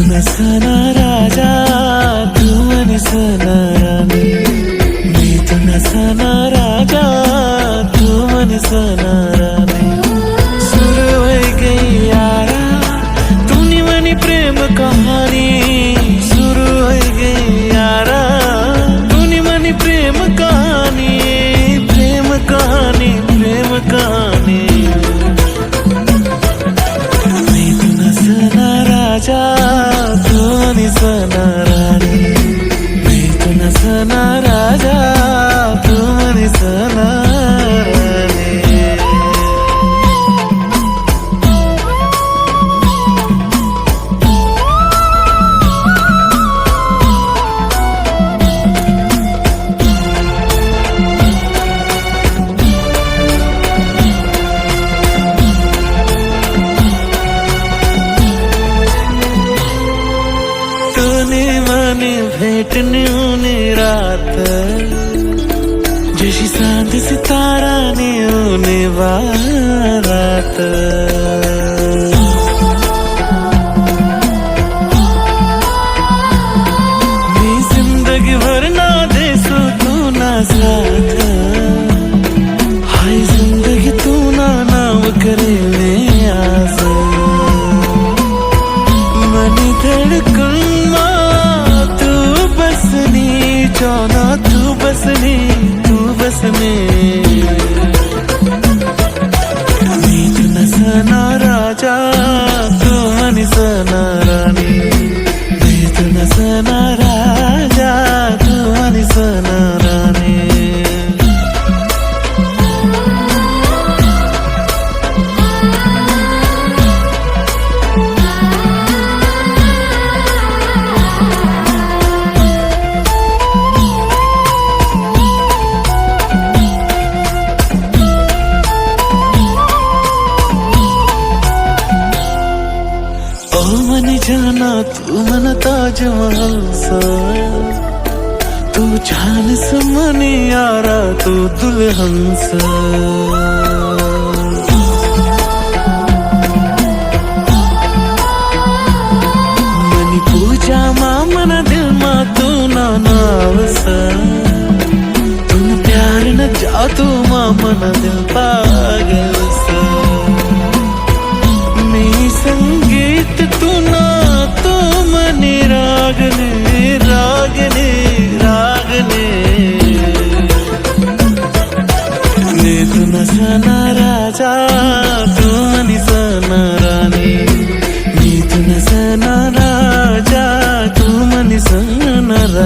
తునసన రాజా తువని సనరాని నీ తునసన రాజా తువని సనరాని sana भेट रात। रा जात सितारा ने नूनवा रात। धडकन्मा तू बसनी जाना तू बसनी तू बसनी मान जाना तू मन ताजमहलसा तू छान मने यारा तू प्यार न जा तू मा मन दिल पागल। ಸನರ